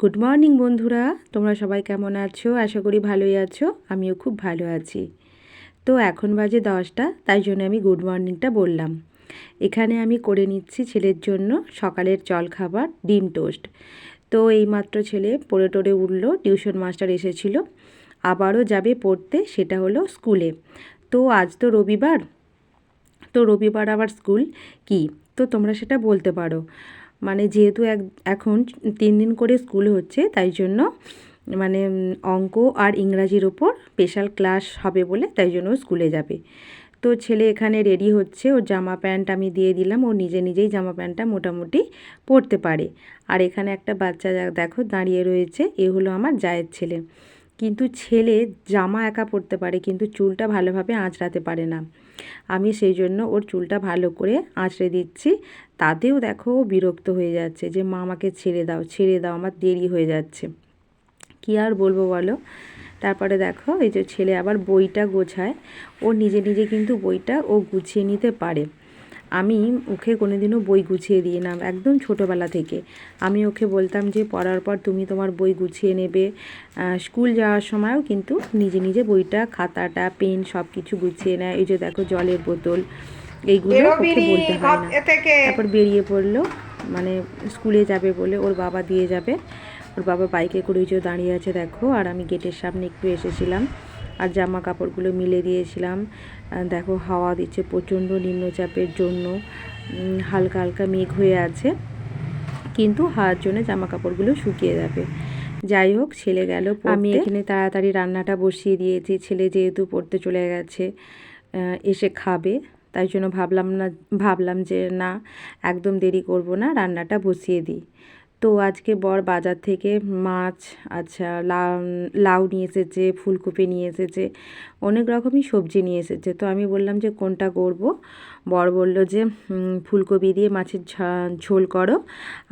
Good morning বন্ধুরা। তোমরা সবাই কেমন আছো? আশা করি ভালোই আছো। আমিও খুব ভালো আছি। তো এখন বাজে দশটা, তাই জন্য আমি গুড মর্নিংটা বললাম। এখানে আমি করে নিচ্ছি ছেলের জন্য সকালের জল খাবার ডিম টোস্ট। তো এইমাত্র ছেলে পড়ে টড়ে উঠল, টিউশন মাস্টার এসেছিল। আবারও যাবে পড়তে, সেটা হলো স্কুলে। তো আজ তো রবিবার। তো রবিবার আবার স্কুল কি? তো তোমরা সেটা বলতে পারো। মানে যেহেতু এক, এখন তিন দিন করে স্কুল হচ্ছে, তাই জন্য মানে অঙ্ক আর ইংরাজির ওপর স্পেশাল ক্লাস হবে বলে তাই জন্য স্কুলে যাবে। তো ছেলে এখানে রেডি হচ্ছে, ওর জামা প্যান্ট আমি দিয়ে দিলাম, ও নিজে নিজেই জামা প্যান্টটা মোটামুটি পরতে পারে। আর এখানে একটা বাচ্চা দেখো, দাঁড়িয়ে রয়েছে, এ হলো আমার জায়ের ছেলে। কিন্তু ছেলে জামা একা পরতে পারে, কিন্তু চুলটা ভালোভাবে আঁচড়াতে পারে না। আমি সেই জন্য ওর চুলটা ভালো করে আঁচড়ে দিচ্ছি। তাতেও দেখো বিরক্ত হয়ে যাচ্ছে যে, মা, আমাকে ছেড়ে দাও ছেড়ে দাও, আমার দেরি হয়ে যাচ্ছে। কী আর বলব বলো? তারপরে দেখো এই যে ছেলে আবার বইটা গোছায়। ও নিজে নিজে কিন্তু বইটা ও গুছিয়ে নিতে পারে। আমি ওকে কোনোদিনও বই গুছিয়ে দিই না একদম ছোটোবেলা থেকে। আমি ওকে বলতাম যে পড়ার পর তুমি তোমার বই গুছিয়ে নেবে। স্কুল যাওয়ার সময়ও কিন্তু নিজে নিজে বইটা খাতাটা পেন সব কিছু গুছিয়ে নেয়। এই যে দেখো জলের বোতল এইগুলো ওকে বলতে হয় না। তারপর বেরিয়ে পড়ল মানে স্কুলে যাবে বলে ওর বাবা দিয়ে যাবে। ওর বাবা বাইকে করে যে দাঁড়িয়ে আছে দেখো। আর আমি গেটের সামনে একটু এসেছিলাম। আর জামা কাপড়গুলো মিলে দিয়েছিলাম। দেখো, হাওয়া দিচ্ছে প্রচণ্ড নিম্নচাপের জন্য। হালকা হালকা মেঘ হয়ে আছে, কিন্তু হাওয়ার জন্য জামা কাপড়গুলো শুকিয়ে যাবে। যাই হোক, ছেলে গেল আমি এখানে তাড়াতাড়ি রান্নাটা বসিয়ে দিয়েছি। ছেলে যেহেতু পড়তে চলে গেছে এসে খাবে। তাই জন্য ভাবলাম না, ভাবলাম যে না, একদম দেরি করব না, রান্নাটা বসিয়ে দিই। তো আজকে বর বাজার থেকে মাছ আচ্ছা লাউ নিয়ে এসেছে, ফুলকপি নিয়ে এসেছে, অনেক রকমই সবজি নিয়ে এসেছে। তো আমি বললাম যে কোনটা করব? বর বলল যে ফুলকপি দিয়ে মাছের ঝোল করো,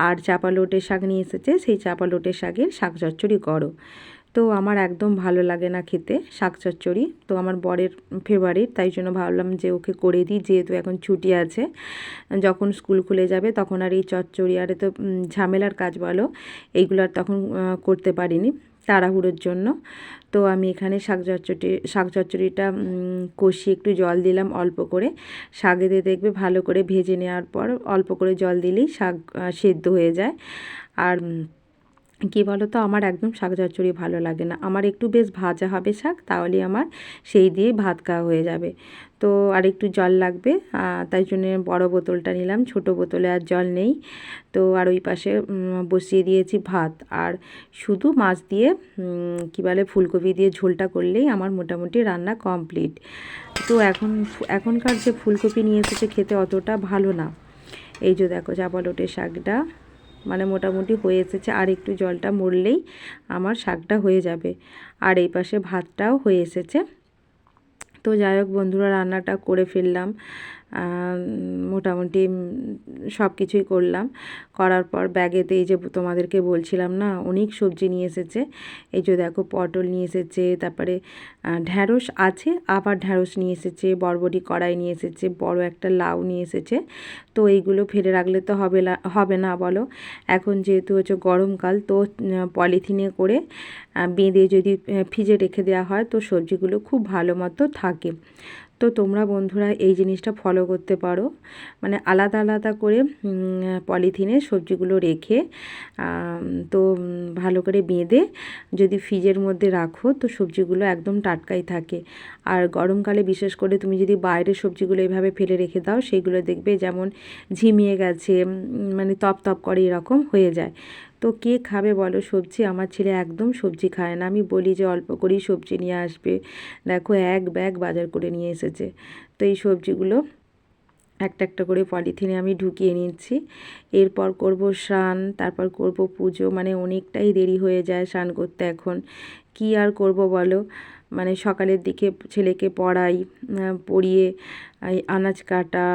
আর চাপা লোটের শাক নিয়ে এসেছে, সেই চাপা লোটের শাকের শাক চচ্চড়ি করো। তো আমার একদম ভালো লাগে না খেতে শাক চচ্চড়ি। তো আমার বরের ফেভারিট তাই জন্য ভাবলাম যে ওকে করে দিই, যেহেতু এখন ছুটি আছে। যখন স্কুল খুলে যাবে তখন আর এই চচ্চড়ি আর তো ঝামেলার কাজ বলো, এইগুলো আর তখন করতে পারিনি তাড়াহুড়োর জন্য। তো আমি এখানে শাক চচ্চড়ি, শাক চচ্চড়িটা কষিয়ে একটু জল দিলাম অল্প করে। শাকে দিয়ে দেখবে ভালো করে ভেজে নেওয়ার পর অল্প করে জল দিলেই শাক সেদ্ধ হয়ে যায়। আর কী বলো তো আমার একদম শাক চচ্চড়ি ভালো লাগে না। আমার একটু বেশ ভাজা হবে শাক, তাহলে আমার সেই দিয়ে ভাত খাওয়া হয়ে যাবে। তো আর একটু জল লাগবে তাই জন্য বড় বোতলটা নিলাম, ছোট বোতলে আর জল নেই। তো আর ওই পাশে বসিয়ে দিয়েছি ভাত। আর শুধু মাছ দিয়ে কী বলে, ফুলকপি দিয়ে ঝোলটা করলেই আমার মোটামুটি রান্না কমপ্লিট। তো এখন এখনকার যে ফুলকপি নিয়ে এসেছে খেতে অতটা ভালো না। এই যে দেখো চাপালোটের শাকটা। মানে মোটামুটি হয়ে এসেছে। আর একটু জলটা মরলেই আমার শাকটা হয়ে যাবে। আর এই পাশে ভাতটাও হয়ে এসেছে। তো যাই হোক বন্ধুরা, রান্নাটা করে ফেললাম। মোটামুটি সব কিছুই করলাম। করার পর ব্যাগেতে এই যে তোমাদেরকে বলছিলাম না, অনেক সবজি নিয়ে এসেছে। এই যে দেখো পটল নিয়ে এসেছে, তারপরে ঢ্যাঁড়স আছে, আবার ঢ্যাঁড়স নিয়ে এসেছে, বরবটি কড়াই নিয়ে এসেছে, বড় একটা লাউ নিয়ে এসেছে। তো এইগুলো ফেলে রাখলে তো হবে না হবে না বলো। এখন যেহেতু হচ্ছে গরমকাল, তো পলিথিনে করে বেঁধে যদি ফ্রিজে রেখে দেওয়া হয়, তো সবজিগুলো খুব ভালো মতো থাকে। তো তোমরা বন্ধুরা এই জিনিসটা ফলো করতে পারো। মানে আলাদা আলাদা করে পলিথিনে সবজিগুলো রেখে তো ভালো করে বেঁধে যদি ফ্রিজের মধ্যে রাখো, তো সবজিগুলো একদম টাটকাই থাকে। আর গরমকালে বিশেষ করে তুমি যদি বাইরের সবজিগুলো এভাবে ফেলে রেখে দাও সেইগুলো দেখবে যেমন ঝিমিয়ে গেছে মানে তপ তপ করে এরকম হয়ে যায়। তো কে খাবে বলো সবজি? আমার ছেলে একদম সবজি খায় না। আমি বলি যে, অল্প করেই সবজি নিয়ে আসবে। দেখো এক ব্যাগ বাজার করে নিয়ে এসেছে। তো এই সবজিগুলো একটা একটা করে পলিথিনে আমি ঢুকিয়ে নিচ্ছি। এরপর করব স্নান, তারপর করব পুজো। মানে অনেকটাই দেরি হয়ে যায় স্নান করতে এখন। কি আর করব বলো? মানে সকালের দিকে ছেলেকে পড়াই পড়িয়ে আনাজ কাটা,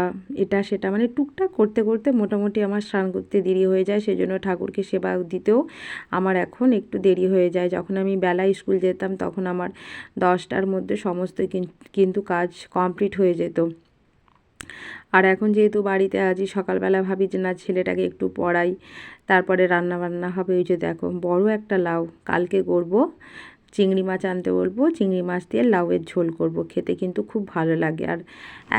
এটা সেটা মানে টুকটাক করতে করতে মোটামুটি আমার স্নান করতে দেরি হয়ে যায়, সেজন্য ঠাকুরকে সেবা দিতেও আমার এখন একটু দেরি হয়ে যায়। যখন আমি বেলায় স্কুল যেতাম তখন আমার দশটার মধ্যে সমস্ত কিন্তু কাজ কমপ্লিট হয়ে যেত। আর এখন যেহেতু বাড়িতে আছি, সকালবেলা ভাবি যে না, ছেলেটাকে একটু পড়াই, তারপরে রান্না বান্না হবে, ওই যে দেখো, বড় একটা লাউ, কালকে করব চিংড়ি মাছ আনতে বলব। চিংড়ি মাছ দিয়ে লাউয়ের ঝোল করব খেতে, কিন্তু খুব ভালো লাগে। আর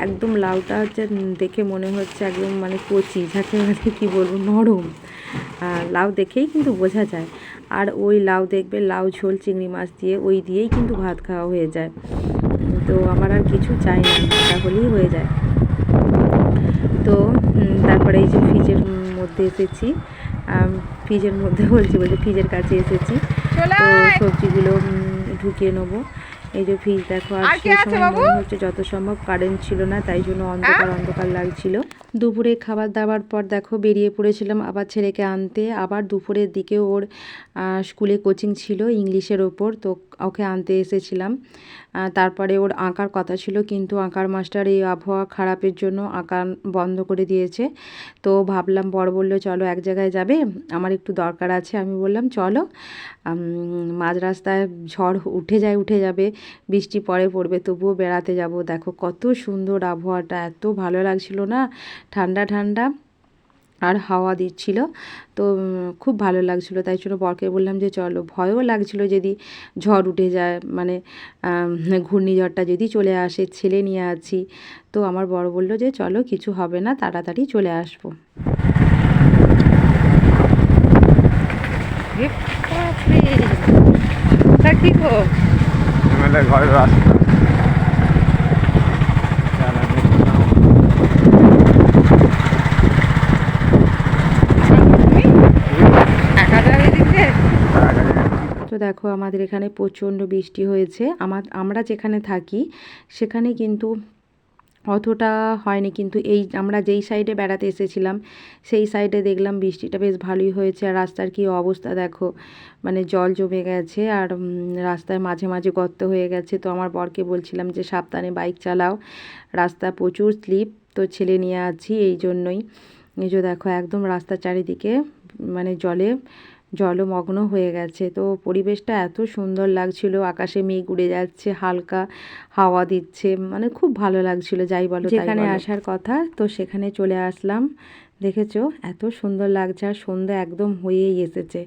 একদম লাউটা হচ্ছে দেখে মনে হচ্ছে একদম মানে কচি, যাকে মানে কী বলব, নরম। লাউ দেখেই কিন্তু বোঝা যায়। আর ওই লাউ দেখবে, লাউ ঝোল চিংড়ি মাছ দিয়ে, ওই দিয়েই কিন্তু ভাত খাওয়া হয়ে যায়। তো আমার আর কিছু চাই না তাহলেই হয়ে যায়। তো তারপরে এই যে ফ্রিজের মধ্যে এসেছি। ফ্রিজের মধ্যে বলছি বলছি ফ্রিজের কাছে এসেছি। তো সবজিগুলো ঢুকিয়ে নেব। এই যে ফ্রিজ দেখো আর সেই সময় মনে হচ্ছে যত সম্ভব কারেন্ট ছিল না তাই জন্য অন্ধকার অন্ধকার লাগছিল। দুপুরে খাবার দাবার পর দেখো বেরিয়ে পড়েছিলাম আবার ছেলেকে আনতে। আবার দুপুরের দিকে ওর স্কুলে কোচিং ছিল ইংলিশের ওপর, তো ওকে আনতে এসেছিলাম। তারপরে ওর আঁকার কথা ছিল, কিন্তু আঁকার মাস্টার এই আবহাওয়া খারাপের জন্য আঁকা বন্ধ করে দিয়েছে। তো ভাবলাম বড় বলল, চলো এক জায়গায় যাবে, আমার একটু দরকার আছে। আমি বললাম, চলো। মাঝ রাস্তায় ঝড় উঠে যায়, উঠে যাবে, বৃষ্টি পরে পড়বে, তবুও বেড়াতে যাব। দেখো কত সুন্দর আবহাওয়াটা, এত ভালো লাগছিল না, ঠান্ডা ঠান্ডা। আর হাওয়া দিচ্ছিল। তো খুব ভালো লাগছিল। তাই জন্য বরকে বললাম যে চলো ভয়ও লাগছিল যদি ঝড় উঠে যায়। মানে ঘূর্ণিঝড়টা যদি চলে আসে ছেলে নিয়ে আছি। তো আমার বড় বলল যে চলো কিছু হবে না তাড়াতাড়ি চলে আসব। ঘরের রাস্তা। তো দেখো আমাদের এখানে প্রচণ্ড বৃষ্টি হয়েছে। আমার, আমরা যেখানে থাকি, সেখানে কিন্তু অতটা হয়নি, কিন্তু এই আমরা যেই সাইডে বেড়াতে এসেছিলাম, সেই সাইডে দেখলাম বৃষ্টিটা বেশ ভালোই হয়েছে। আর রাস্তার কী অবস্থা দেখো মানে জল জমে গেছে আর রাস্তায় মাঝে মাঝে গর্ত হয়ে গেছে। তো আমার বরকে বলছিলাম যে, সাবধানে বাইক চালাও, রাস্তা প্রচুর স্লিপ তো ছেলে নিয়ে আছি, এই জন্যই। এই যে দেখো একদম রাস্তার চারিদিকে মানে জলে জলমগ্ন হয়ে গেছে। তো পরিবেশটা এত সুন্দর লাগছিল আকাশে মেঘ উড়ে যাচ্ছে হালকা হাওয়া দিচ্ছে মানে খুব ভালো লাগছিল যাই বলো যেখানে আসার কথা তো সেখানে চলে আসলাম। দেখেছ এত সুন্দর লাগছে আর সন্ধ্যা একদম হয়েই এসেছে।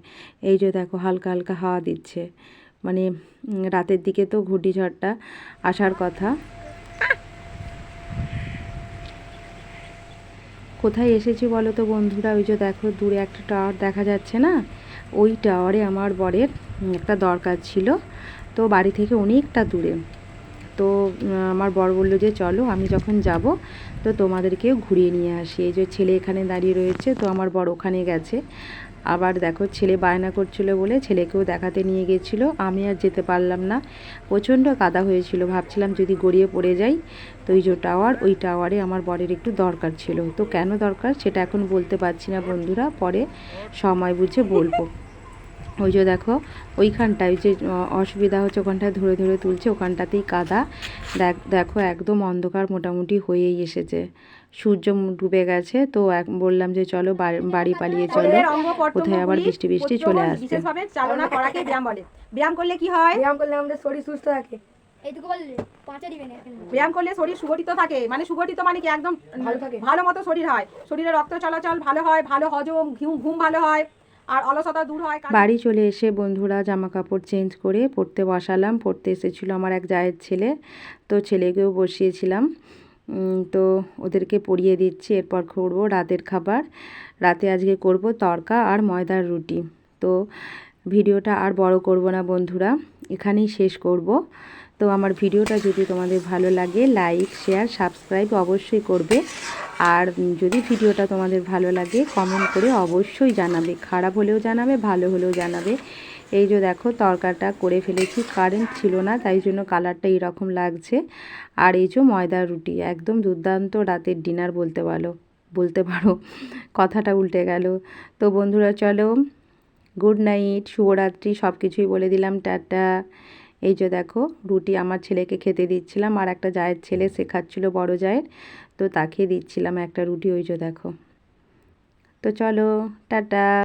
এই যে দেখো হালকা হালকা হাওয়া দিচ্ছে। মানে রাতের দিকে তো ঘূর্ণিঝড়টা আসার কথা। কোথায় এসেছি বলো তো বন্ধুরা? ওই যে দেখো দূরে একটা টাওয়ার দেখা যাচ্ছে না? ওই টাওয়ারে আমার বরের একটা দরকার ছিল। তো বাড়ি থেকে অনেকটা দূরে। তো আমার বর বলল যে, চলো, আমি যখন যাব, তো তোমাদেরকেও ঘুরিয়ে নিয়ে আসি। এই যে ছেলে এখানে দাঁড়িয়ে রয়েছে, তো আমার বর ওখানে গেছে। আবার দেখো ছেলে বায়না করছিল বলে ছেলেকেও দেখাতে নিয়ে গেছিল। আমি আর যেতে পারলাম না। প্রচণ্ড কাদা হয়েছিল। ভাবছিলাম যদি গড়িয়ে পড়ে যাই, তো ওই যে টাওয়ার, ওই টাওয়ারে আমার বরের একটু দরকার ছিল। তো কেন দরকার সেটা এখন বলতে পারছি না বন্ধুরা, পরে সময় বুঝে বলব। ওই যে দেখো ওইখানটায় যে অসুবিধা হচ্ছে ওখানটায় ধরে ধরে তুলছে ওখানটাতেই কাদা। দেখ দেখো একদম অন্ধকার মোটামুটি হয়েই এসেছে। সূর্য ডুবে গেছে তো এক বললাম যে চলো বাড়ি পালিয়ে চলো। কোথায় আবার বৃষ্টি বৃষ্টি চলে আসছে চালনা করাকে ব্যায়াম বলে। ব্যায়াম করলে কি হয়? ব্যায়াম করলে আমাদের শরীর সুস্থ থাকে। ব্যায়াম করলে শরীর সুগঠিত থাকে মানে সুগঠিত মানে কি একদম ভালো থাকে। ভালো মতো শরীর হয়। শরীরে রক্ত চলাচল ভালো হয় ভালো হজম ঘুম ঘুম ভালো হয়। আর অলসতা দূর হয় বাড়ি চলে এসে বন্ধুরা জামা কাপড় চেঞ্জ করে পড়তে বসালাম। পড়তে এসেছিল আমার এক জায়ের ছেলে, তো ছেলেকেও বসিয়েছিলাম। তো ওদেরকে পরিয়ে দিচ্ছি, এরপর করব রাতের খাবার। রাতে আজকে করব তরকা আর ময়দার রুটি। তো ভিডিওটা আর বড় করব না বন্ধুরা, এখানেই শেষ করব। তো আমার ভিডিওটা যদি তোমাদের ভালো লাগে, লাইক, শেয়ার, সাবস্ক্রাইব অবশ্যই করবে। আর যদি ভিডিওটা তোমাদের ভালো লাগে কমেন্ট করে অবশ্যই জানাবে। খারাপ হলেও জানাবে, ভালো হলেও জানাবে। এই যে দেখো তরকাটা করে ফেলেছি। কারেন্ট ছিল না, তাই জন্য কালারটা এইরকম লাগছে। আর এই যে ময়দার রুটি, একদম দুর্দান্ত রাতের ডিনার বলতে পারো বলতে পারো। কথাটা উল্টে গেল। তো বন্ধুরা, চলো গুড নাইট শুভরাত্রি সব কিছুই বলে দিলাম, টাটা। এই যে দেখো, রুটি আমার ছেলেকে খেতে দিচ্ছিলাম, আর একটা জায়ের ছেলে শেখাচ্ছিল, বড় জায়ের। তো তাকে দিচ্ছিলাম একটা রুটি ওই যে দেখো। তো চলো টাটা।